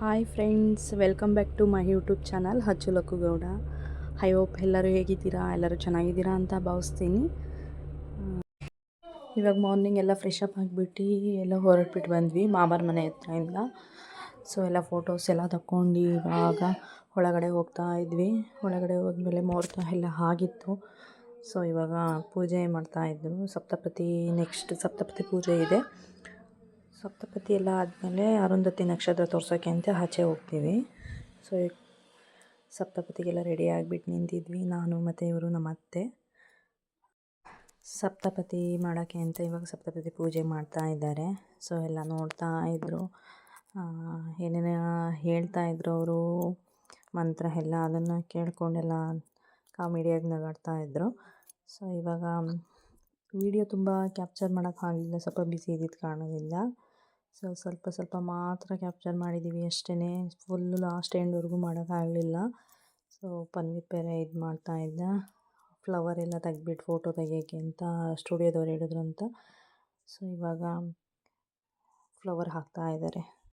Hi friends welcome back to my YouTube channel ಹಚ್ಚು ಲಕ್ಕು Gowda I hope ಎಲ್ಲರೂ ಹೇಗಿದ್ದೀರಾ? ಎಲ್ಲರೂ ಚೆನ್ನಾಗಿದ್ದೀರಾ ಅಂತ ಭಾವಿಸ್ತೀನಿ. ಇವಾಗ ಮಾರ್ನಿಂಗ್ ಎಲ್ಲ ಫ್ರೆಶ್ ಅಪ್ ಆಗಿಬಿಟ್ಟು ಎಲ್ಲ ಹೊರಟ್ಬಿಟ್ಟು ಬಂದ್ವಿ ಮಾಮರ ಮನೆ ಹತ್ರದಿಂದ ಸೊ ಎಲ್ಲ ಫೋಟೋಸ್ ಎಲ್ಲ ತಕ್ಕೊಂಡು ಇವಾಗ ಒಳಗಡೆ ಹೋಗ್ತಾ ಇದ್ವಿ. ಒಳಗಡೆ ಹೋದ್ಮೇಲೆ ಮುಹೂರ್ತ ಎಲ್ಲ ಆಗಿತ್ತು. ಸೊ ಇವಾಗ ಪೂಜೆ ಮಾಡ್ತಾಯಿದ್ರು ಸಪ್ತಪತಿ ನೆಕ್ಸ್ಟ್ ಸಪ್ತಪತಿ ಪೂಜೆ ಇದೆ. ಸಪ್ತಪದಿ ಎಲ್ಲ ಆದಮೇಲೆ ಅರುಂಧತಿ ನಕ್ಷತ್ರ ತೋರ್ಸೋಕ್ಕೆ ಅಂತ ಆಚೆ ಹೋಗ್ತೀವಿ. ಸೊ ಸಪ್ತಪತಿಗೆಲ್ಲ ರೆಡಿ ಆಗಿಬಿಟ್ಟು ನಿಂತಿದ್ವಿ. ನಾನು ಮತ್ತು ಇವರು, ನಮ್ಮ ಅತ್ತೆ. ಸಪ್ತಪತಿ ಮಾಡೋಕ್ಕೆ ಅಂತ ಇವಾಗ ಸಪ್ತಪತಿ ಪೂಜೆ ಮಾಡ್ತಾ ಇದ್ದಾರೆ. ಸೊ ಎಲ್ಲ ನೋಡ್ತಾ ಇದ್ದರು ಏನೇನೋ ಹೇಳ್ತಾ ಇದ್ರು ಅವರು? ಮಂತ್ರ ಎಲ್ಲ ಅದನ್ನು ಕೇಳ್ಕೊಂಡೆಲ್ಲ ಕಾಮಿಡಿಯಾಗಿ ನಗಾಡ್ತಾ ಇದ್ದರು ಸೊ ಇವಾಗ ವಿಡಿಯೋ ತುಂಬ ಕ್ಯಾಪ್ಚರ್ ಮಾಡೋಕ್ಕಾಗಲಿಲ್ಲ ಸ್ವಲ್ಪ ಬಿಸಿ ಇದ್ದಿದ್ದು ಕಾರಣದಿಂದ. ಸೊ, ಸ್ವಲ್ಪ ಸ್ವಲ್ಪ ಮಾತ್ರ ಕ್ಯಾಪ್ಚರ್ ಮಾಡಿದ್ದೀವಿ ಅಷ್ಟೇ ಫುಲ್ಲು ಲಾಸ್ಟ್ ಎಂಡ್ವರೆಗೂ ಮಾಡೋಕ್ಕಾಗಲಿಲ್ಲ ಸೊ ಪನ್ವಿತ್ ಬೇರೆ ಇದು ಮಾಡ್ತಾ ಇದ್ದ. ಫ್ಲವರ್ ಎಲ್ಲ ತೆಗ್ದುಬಿಟ್ಟು ಫೋಟೋ ತೆಗಿಯೋಕ್ಕೆ ಅಂತ ಸ್ಟುಡಿಯೋದವ್ರು ಹೇಳಿದ್ರು ಅಂತ. ಸೊ, ಇವಾಗ ಫ್ಲವರ್ ಹಾಕ್ತಾ ಇದ್ದಾರೆ